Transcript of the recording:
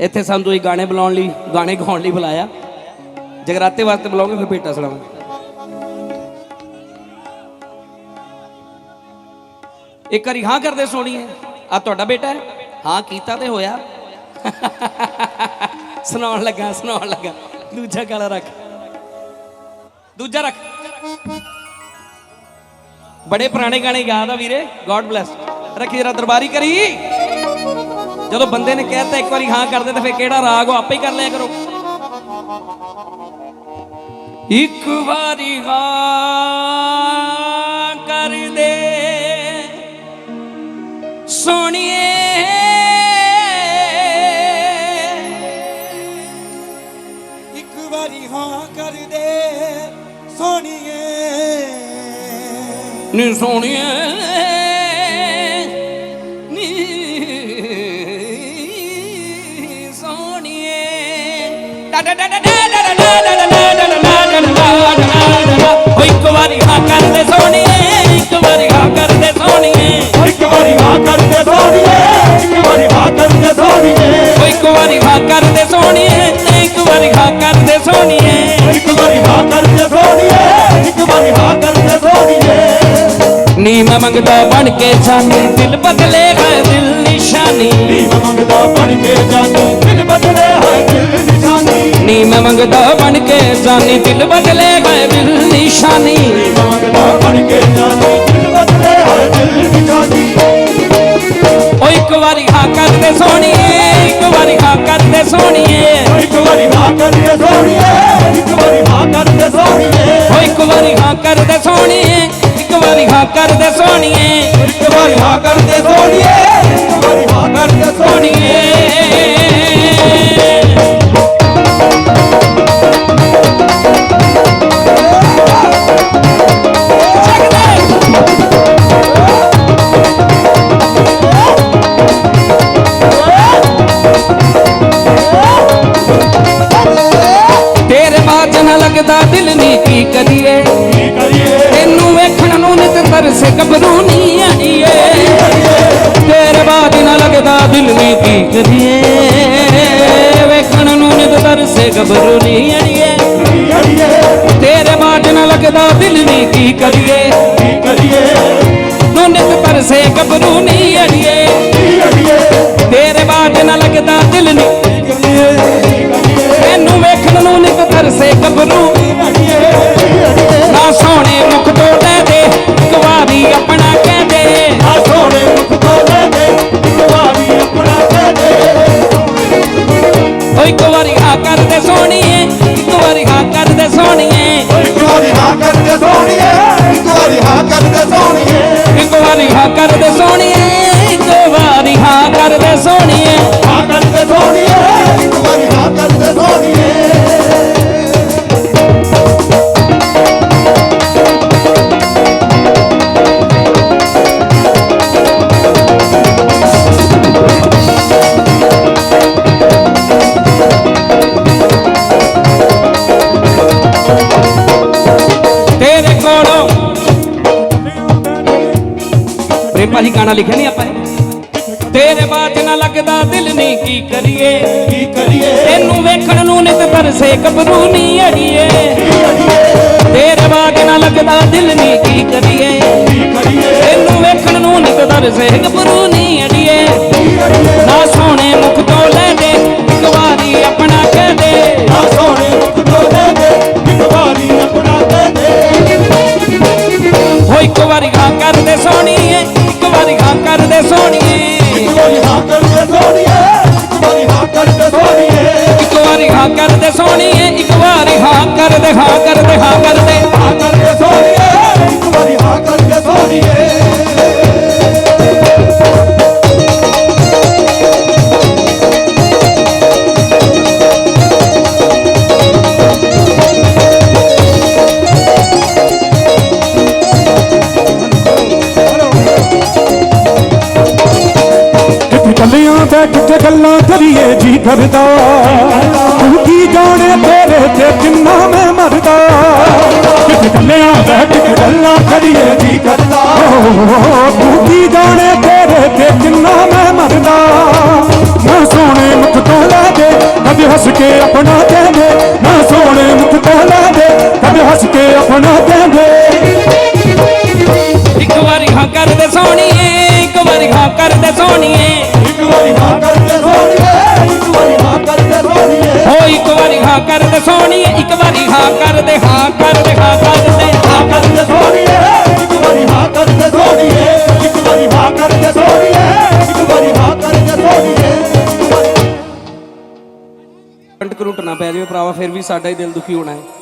ਇੱਥੇ ਸਾਨੂੰ ਤੁਸੀਂ ਗਾਣੇ ਬੁਲਾਉਣ ਲਈ, ਗਾਣੇ ਗਾਉਣ ਲਈ ਬੁਲਾਇਆ। ਜਗਰਾਤੇ ਵਾਸਤੇ ਬੁਲਾਓਗੇ ਫਿਰ ਭੇਟਾ ਸੁਣਾਵਾਂ ਇੱਕ ਵਾਰੀ ਹਾਂ ਕਰਦੇ ਸੋਣੀਏ। ਆ ਤੁਹਾਡਾ ਬੇਟਾ ਹੈ? ਹਾਂ, ਕੀਤਾ ਤੇ ਹੋਇਆ। ਸੁਣਾਉਣ ਲੱਗਾ ਸੁਣਾਉਣ ਲੱਗਾ। ਦੂਜਾ ਗਾਣਾ ਰੱਖ। ਦੂਜਾ ਰੱਖ। ਬੜੇ ਪੁਰਾਣੇ ਗਾਣੇ ਯਾਦ ਆ ਵੀਰੇ। ਗੋਡ ਬlesਸ ਰੱਖੀ ਜਰਾ ਦਰਬਾਰੀ ਕਰੀ। ਜਦੋਂ ਬੰਦੇ ਨੇ ਕਹਿਤਾ ਇੱਕ ਵਾਰੀ ਹਾਂ ਕਰਦੇ ਤਾਂ ਫੇਰ ਕਿਹੜਾ ਰਾਗ ਉਹ ਆਪੇ ਹੀ ਕਰ ਲਿਆ ਕਰੋ। ਇੱਕ ਵਾਰੀ ਹਾਂ ਕਰ ਦੇ ਸੋਣੀਏ। ਇੱਕ ਵਾਰੀ ਹਾਂ ਕਰ ਦੇ ਸੋਣੀਏ। ਨੀ ਸੋਣੀਏ। ਇੱਕ ਵਾਰੀ ਹਾਂ ਕਰ ਸੋਣੀਏ ਇੱਕ ਵਾਰੀ ਹਾਂ ਕਰ ਦੇ ਸੋਣੀਏ ਇੱਕ ਵਾਰੀ ਹਾਂ ਕਰ ਸੋਣੀਏ ਇੱਕ ਵਾਰੀ ਹਾਂ ਕਰ ਦੇ ਸੋਣੀਏ ਓ ਇੱਕ ਵਾਰੀ ਹਾਂ ਕਰ ਸੋਣੀਏ ਇੱਕ ਵਾਰੀ ਹਾਂ ਕਰ ਸੋਣੀਏ ਇੱਕ ਵਾਰੀ ਹਾਂ ਕਰ ਸੋਣੀਏ ਇੱਕ ਵਾਰੀ ਹਾਂ ਕਰ ਸੋਣੀਏ ਨੀ ਮੈਂ ਮੰਗਦਾ ਬਣ ਕੇ ਜਾਨੀ, ਦਿਲ ਬਦਲੇ ਹੈ ਦਿਲ ਨਿਸ਼ਾਨੀ। ਨੀ ਮੈਂ ਮੰਗਦਾ ਬਣ ਕੇ ਜਾਨੀ, ਦਿਲ ਬਦਲੇ ਹੈ ਨਿਸ਼ਾਨੀ ਮੈਂ ਮੰਗਦਾ ਬਣ ਕੇ ਜਾਨੀ ਦਿਲ ਬਦਲੇ ਹੈ ਦਿਲ ਨਿਸ਼ਾਨੀ। ਮੈਂ ਮੰਗਦਾ ਬਣ ਕੇ ਜਾਨੀ ਦਿਲ ਬਦਲੇ ਹੈ ਦਿਲ ਨਿਸ਼ਾਨੀ ਓ ਇੱਕ ਵਾਰੀ ਹਾਂ ਕਰਦੇ ਸੋਣੀਏ ਇੱਕ ਵਾਰੀ ਹਾਂ ਕਰਦੇ ਸੋਣੀਏ ਇੱਕ ਵਾਰੀ ਹਾਂ ਕਰ ਸੋਣੀਏ ਇੱਕ ਵਾਰੀ ਹਾਂ ਕਰ ਸੋਣੀਏ ਓ ਇੱਕ ਵਾਰੀ ਹਾਂ ਕਰਦੇ ਸੋਣੀਏ ਇੱਕ ਵਾਰੀ ਹਾਂ ਕਰਦੇ ਸੋਣੀਏ ਇੱਕ ਵਾਰੀ ਹਾਂ ਕਰ ਸੋਣੀਏ ਇੱਕ ਵਾਰੀ ਹਾਂ ਕਰ ਸੋਣੀਏ ਲੱਗਦੀਏ ਵੇਖਣ ਨੂੰ ਨਿਤ ਤਰਸੇ ਗਬਰੂ ਨਹੀਂ ਅੜੀਏ ਤੇਰੇ ਬਾਟ ਨਾ ਲੱਗਦਾ ਦਿਲ ਨਹੀਂ ਕੀ ਕਰੀਏ। ਕੀ ਕਰੀਏ ਤੂੰ ਨਿਤ ਤਰਸੇ ਗਬਰੂ ਨਹੀਂ ਅੜੀਏ ਤੇਰੇ ਬਾਟ ਨਾ ਲੱਗਦਾ got it, that's on you. ਭਾਜੀ ਗਾਣਾ ਲਿਖਿਆ ਨਹੀਂ ਆਪਾਂ। ਤੇਰੇ ਬਾਤ ਨਾ ਲੱਗਦਾ ਦਿਲ ਨਹੀਂ ਕੀ ਕਰੀਏ? ਕੀ ਕਰੀਏ? ਤੈਨੂੰ ਵੇਖਣ ਨੂੰ ਨਿਤ ਤਰਸੇ ਗੱਭਰੂ ਨਹੀਂ ਅੜੀਏ। ਤੇਰੇ ਬਾਤ ਨਾ ਲੱਗਦਾ ਦਿਲ ਨਹੀਂ ਕੀ ਕਰੀਏ? ਕੀ ਕਰੀਏ? ਤੈਨੂੰ ਵੇਖਣ ਨੂੰ ਨਿਤ ਤਰਸੇ ਗੱਭਰੂ ਸੋਣੀਏ ਕਰਦੇ ਸੋਣੀਏ ਕਰਦੇ ਸੋਣੀਏ ਇੱਕ ਵਾਰੀ ਹਾਂ ਕਰਦੇ ਸੋਣੀਏ ਇੱਕ ਵਾਰੀ ਹਾਂ ਕਰਦੇ ਹਾਂ ਕਰਦੇ ਹਾਂ ਕਰਦੇ। ਬੈਠ ਕੇ ਗੱਲਾਂ ਕਰੀਏ ਜੀ ਕਰਦਾ। ਤੂੰ ਕੀ ਜਾਣੇ ਤੇਰੇ ਤੇ ਕਿੰਨਾ ਮੈਂ ਮਰਦਾ। ਕਿੱਥੇ ਕੱਲਿਆਂ ਬੈਠ ਕੇ ਗੱਲਾਂ ਕਰੀਏ ਜੀ ਕਰਦਾ। ਓ ਤੂੰ ਕੀ ਜਾਣੇ ਤੇਰੇ ਤੇ ਕਿੰਨਾ ਮੈਂ ਮਰਦਾ। ਨਾ ਸੋਹਣੇ ਮੁਖ ਤੋਂ ਲੈ ਕਦੇ ਹੱਸ ਕੇ ਆਪਣਾ ਕਹਿੰਦੇ। ਨਾ ਸੋਹਣੇ ਮੁਖ ਸੋਹਣੀਏ ਇੱਕ ਵਾਰੀ ਹਾਂ ਕਰਦੇ ਹਾਂ ਕਰਦੇ ਹਾਂ ਕਰਦੇ ਹਾਂ ਕਰਦੇ ਸੋਹਣੀਏ ਇੱਕ ਵਾਰੀ ਹਾਂ ਕਰਦੇ ਸੋਹਣੀਏ ਇੱਕ ਵਾਰੀ ਹਾਂ ਕਰਦੇ ਸੋਹਣੀਏ ਇੱਕ ਵਾਰੀ ਹਾਂ ਕਰਦੇ ਸੋਹਣੀਏ ਕੰਟ ਕਰੂਟਨਾ ਪੈ ਜਾਵੇ ਭਰਾਵਾ, ਫਿਰ ਵੀ ਸਾਡਾ ਹੀ ਦਿਲ ਦੁਖੀ ਹੋਣਾ ਹੈ।